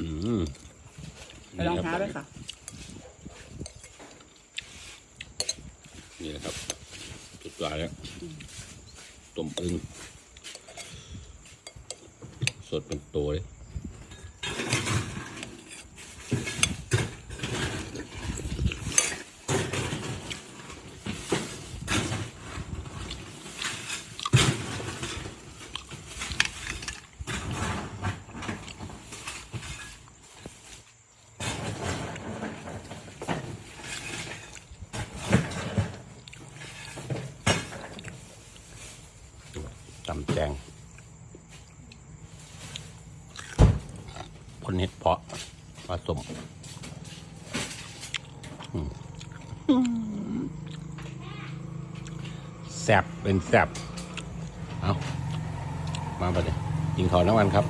อืมไปลองท้าด้วยค่ะ นี่แหละครับสุดยอดแล้วต้มอึ่งสดเป็นตัวเลย ตำแจงคนเห็ดเพาะผสมแซบเป็นแซบเอามาไปเลยยิงขอน้ำมันครับ